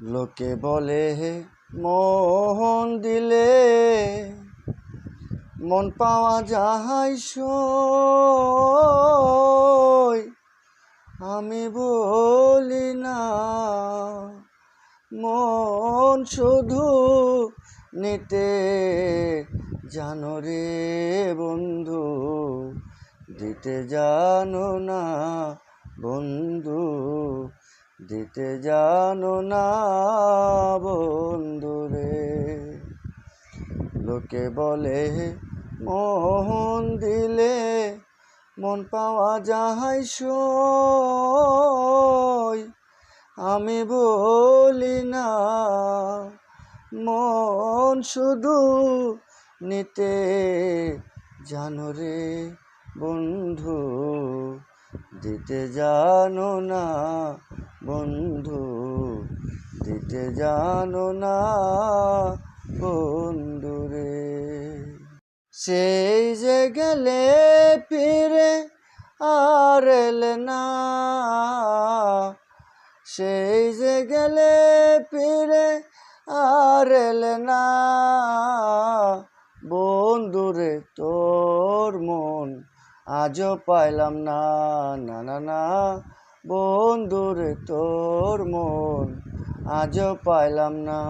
লোকে বলে মোহন দিলে মন পাওয়া যাহাই আমি বলি না, মন শুধু নিতে জানো রে বন্ধু, দিতে জানো না বন্ধু। দিতে জানো না বন্ধু রে লোকে বলে মোহন দিলে মন পাওয়া যায় সই। আমি বলি না, মন শুধু নিতে জানো রে বন্ধু, দিতে জানো না বন্ধু, দিতে জানো না বন্ধু রে সেই যে গেলে ফিরে আর না। সেই যে গেলে ফিরে আর না। বন্ধুরে, তোর মন আজও পাইলাম না না না না। বন্ধুরে তোর মন আজও পাইলাম না।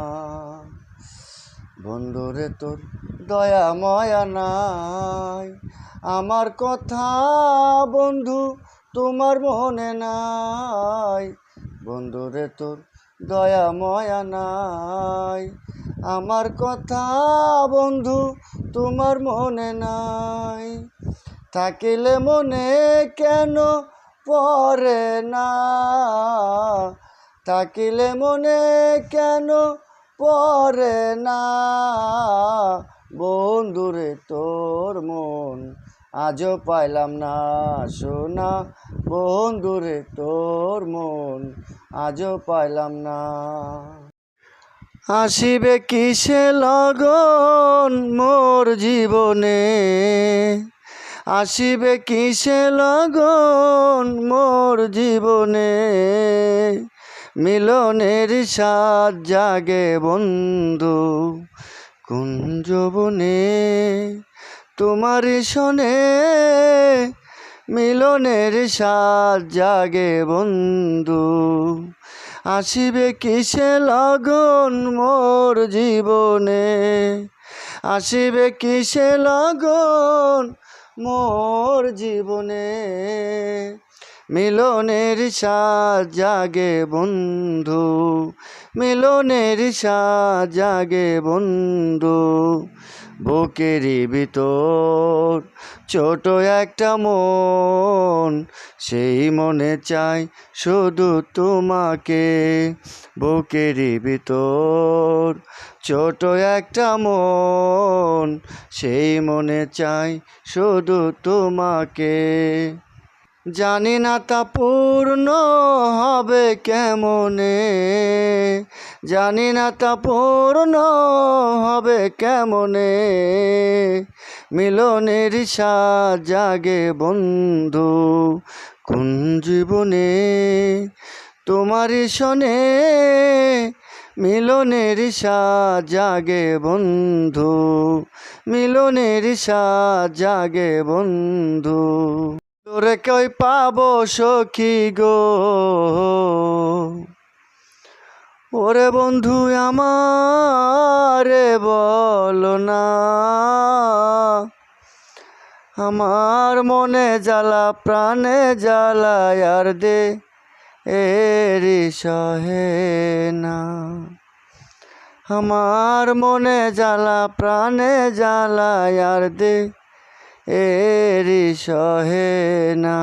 বন্ধুরে তোর দয়া, ময়া নাই। আমার কথা বন্ধু, তোমার মনে নাই। বন্ধুরে তোর দয়া, ময়া নাই। আমার কথা বন্ধু, তোমার মনে নাই। থাকিলে মনে কেন পড়ে না। থাকিলে মনে কেন পড়ে না? বন্ধুরে, তোর মন আজও পাইলাম না সোনা। বন্ধুরে, তোর মন আজও পাইলাম না। আসিবে কিসে লগন মোর জীবনে? আসিবে কিসে লগন মোর জীবনে? মিলনের সাত জাগে বন্ধু কুঞ্জবনে। তোমার শোনে মিলনের সাত জাগে বন্ধু আসিবে কিসে লগন মোর জীবনে? আসিবে কিসে লগন মোর জীবনে মিলনের সাজ জাগে বন্ধু, মিলনের সাজ জাগে বন্ধু। বুকেরই ভিতর ছোট একটা মন, সেই মনে চাই শুধু তোমাকে। বুকেরই ভিতর ছোট একটা মন, সেই মনে চাই শুধু তোমাকে। জানি না তা পূর্ণ হবে কেমনে। জানি না তা পূর্ণ হবে কেমনে। মিলনের সাজ জাগে বন্ধু কোন জীবনে? তোমারই শোনে মিলনের সাজ জাগে বন্ধু, মিলনের সাজ জাগে বন্ধু। তোরে কই পাব সখী গো? ওরে বন্ধু আমারে বল না। আমার মনে জ্বালা, প্রাণে জ্বালা, আর দে এরি সহে না। আমার মনে জ্বালা, প্রাণে জ্বালা, আর দে এরি সহে না।